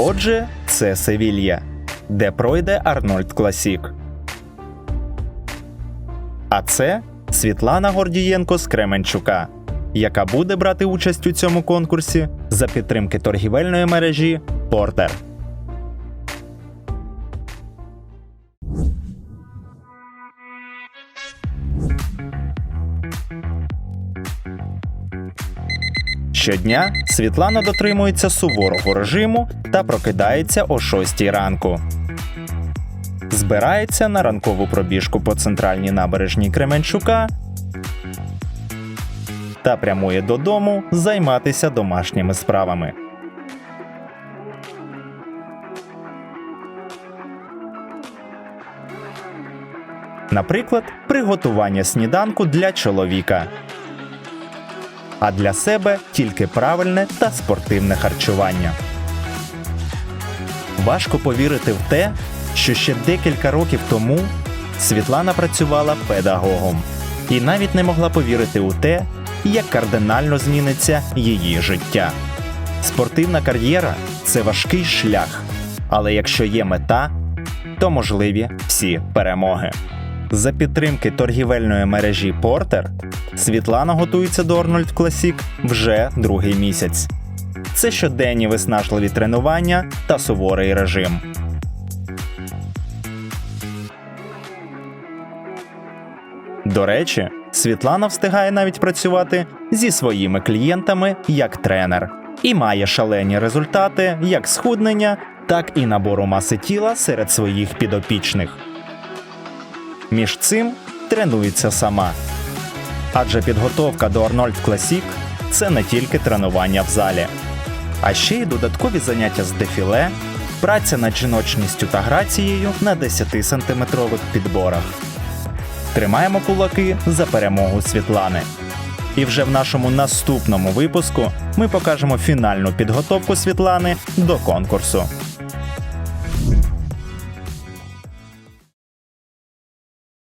Отже, це Севілья, де пройде Арнольд Класік. А це Світлана Гордієнко з Кременчука, яка буде брати участь у цьому конкурсі за підтримки торгівельної мережі Портер. Щодня Світлана дотримується суворого режиму та прокидається о 6 ранку. Збирається на ранкову пробіжку по центральній набережній Кременчука та прямує додому займатися домашніми справами. Наприклад, приготування сніданку для чоловіка. А для себе тільки правильне та спортивне харчування. Важко повірити в те, що ще декілька років тому Світлана працювала педагогом і навіть не могла повірити у те, як кардинально зміниться її життя. Спортивна кар'єра це важкий шлях, але якщо є мета, то можливі всі перемоги. За підтримки торгівельної мережі Портер Світлана готується до Арнольд Класік вже другий місяць. Це щоденні виснажливі тренування та суворий режим. До речі, Світлана встигає навіть працювати зі своїми клієнтами як тренер і має шалені результати як схуднення, так і набору маси тіла серед своїх підопічних. Між цим тренується сама. Адже підготовка до Арнольд Класік це не тільки тренування в залі, а ще й додаткові заняття з дефіле, праця над жіночністю та грацією на 10-сантиметрових підборах. Тримаємо кулаки за перемогу Світлани. І вже в нашому наступному випуску ми покажемо фінальну підготовку Світлани до конкурсу.